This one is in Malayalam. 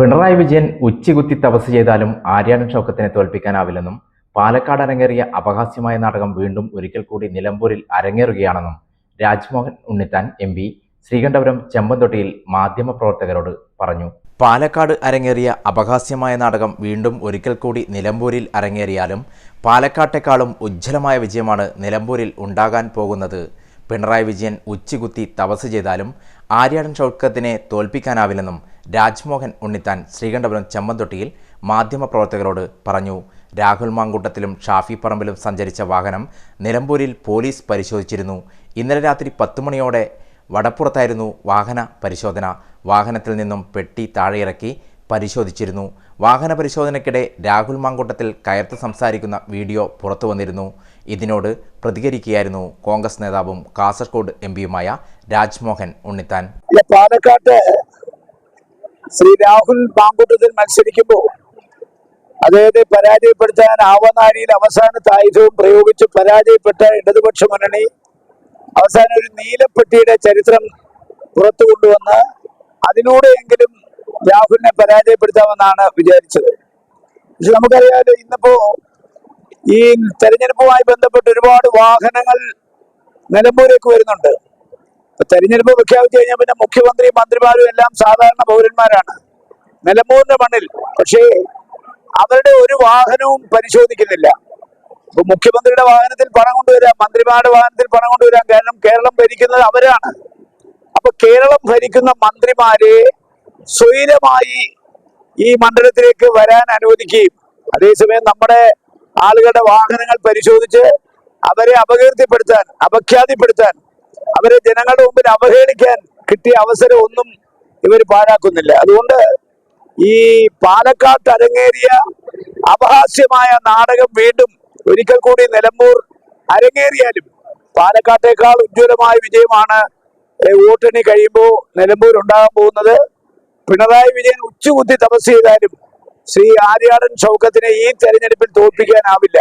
പിണറായി വിജയൻ ഉച്ചികുത്തി തപസ് ചെയ്താലും ആര്യാടൻ ഷൗക്കത്തിനെ തോൽപ്പിക്കാനാവില്ലെന്നും പാലക്കാട് അരങ്ങേറിയ അപഹാസ്യമായ നാടകം വീണ്ടും ഒരിക്കൽ കൂടി നിലമ്പൂരിൽ അരങ്ങേറുകയാണെന്നും രാജ്മോഹൻ ഉണ്ണിത്താൻ എം പി ശ്രീകണ്ഠപുരം ചെമ്പന്തൊട്ടിയിൽ മാധ്യമപ്രവർത്തകരോട് പറഞ്ഞു. പാലക്കാട് അരങ്ങേറിയ അപഹാസ്യമായ നാടകം വീണ്ടും ഒരിക്കൽ കൂടി നിലമ്പൂരിൽ അരങ്ങേറിയാലും പാലക്കാട്ടെക്കാളും ഉജ്ജ്വലമായ വിജയമാണ് നിലമ്പൂരിൽ ഉണ്ടാകാൻ പോകുന്നത്. പിണറായി വിജയൻ ഉച്ചികുത്തി തപസ് ചെയ്താലും ആര്യാടൻ ഷൗക്കത്തിനെ തോൽപ്പിക്കാനാവില്ലെന്നും രാജ്മോഹൻ ഉണ്ണിത്താൻ ശ്രീകണ്ഠപുരം ചെമ്മന്തൊട്ടിയിൽ മാധ്യമപ്രവർത്തകരോട് പറഞ്ഞു. രാഹുൽ മാങ്കൂട്ടത്തിലും ഷാഫി പറമ്പിലും സഞ്ചരിച്ച വാഹനം നിലമ്പൂരിൽ പോലീസ് പരിശോധിച്ചിരുന്നു. ഇന്നലെ രാത്രി പത്ത് മണിയോടെ വടപ്പുറത്തായിരുന്നു വാഹന പരിശോധന. വാഹനത്തിൽ നിന്നും പെട്ടി താഴെയിറക്കി പരിശോധിച്ചിരുന്നു. വാഹന പരിശോധനയ്ക്കിടെ രാഹുൽ മാങ്കൂട്ടത്തിൽ കയർത്ത് സംസാരിക്കുന്ന വീഡിയോ പുറത്തു വന്നിരുന്നു. ഇതിനോട് പ്രതികരിക്കുകയായിരുന്നു കോൺഗ്രസ് നേതാവും കാസർഗോഡ് എം പിയുമായ രാജ്മോഹൻ ഉണ്ണിത്താൻ. പാലക്കാട്ട് ശ്രീ രാഹുൽ പാങ്കുട്ടത്തിൽ മത്സരിക്കുമ്പോൾ അദ്ദേഹത്തെ പരാജയപ്പെടുത്താൻ ആവനാഴിയിൽ അവസാന ആയുധവും പ്രയോഗിച്ച് പരാജയപ്പെട്ട ഇടതുപക്ഷ മുന്നണി അവസാനം ഒരു നീലപ്പെട്ടിയുടെ ചരിത്രം പുറത്തു കൊണ്ടുവന്ന് അതിലൂടെയെങ്കിലും രാഹുലിനെ പരാജയപ്പെടുത്താമെന്നാണ് വിചാരിച്ചത്. പക്ഷെ നമുക്കറിയാമല്ലോ ഇന്നിപ്പോ ഈ തെരഞ്ഞെടുപ്പുമായി ബന്ധപ്പെട്ട് ഒരുപാട് വാഹനങ്ങൾ നിലമ്പൂരേക്ക് വരുന്നുണ്ട്. തെരഞ്ഞെടുപ്പ് പ്രഖ്യാപിച്ചു കഴിഞ്ഞാൽ പിന്നെ മുഖ്യമന്ത്രിയും മന്ത്രിമാരും എല്ലാം സാധാരണ പൗരന്മാരാണ്. നിലമ്പൂരിന്റെ മണ്ണിൽ. പക്ഷേ അവരുടെ ഒരു വാഹനവും പരിശോധിക്കുന്നില്ല. ഇപ്പൊ മുഖ്യമന്ത്രിയുടെ വാഹനത്തിൽ പണം കൊണ്ടുവരാം മന്ത്രിമാരുടെ വാഹനത്തിൽ പണം കൊണ്ടുവരാം. കാരണം കേരളം ഭരിക്കുന്നത് അവരാണ്. അപ്പൊ കേരളം ഭരിക്കുന്ന മന്ത്രിമാരെ സ്വൈരമായി ഈ മണ്ഡലത്തിലേക്ക് വരാൻ അനുവദിക്കുകയും അതേസമയം നമ്മുടെ ആളുകളുടെ വാഹനങ്ങൾ പരിശോധിച്ച് അവരെ അപകീർത്തിപ്പെടുത്താൻ അപഖ്യാതിപ്പെടുത്താൻ അവരെ ജനങ്ങളുടെ മുമ്പിൽ അവഹേളിക്കാൻ കിട്ടിയ അവസരം ഒന്നും ഇവർ പാഴാക്കുന്നില്ല. അതുകൊണ്ട് ഈ പാലക്കാട്ട് അരങ്ങേറിയ അപഹാസ്യമായ നാടകം വീണ്ടും ഒരിക്കൽ കൂടി നിലമ്പൂർ അരങ്ങേറിയാലും പാലക്കാട്ടേക്കാൾ ഉജ്ജ്വലമായ വിജയമാണ് വോട്ടെണ്ണി കഴിയുമ്പോൾ നിലമ്പൂർ ഉണ്ടാകാൻ പോകുന്നത്. പിണറായി വിജയൻ ഉച്ചുകുത്തി തപസ് ചെയ്താലും ശ്രീ ആര്യാടൻ ഷൗക്കത്തിനെ ഈ തെരഞ്ഞെടുപ്പിൽ തോൽപ്പിക്കാനാവില്ല.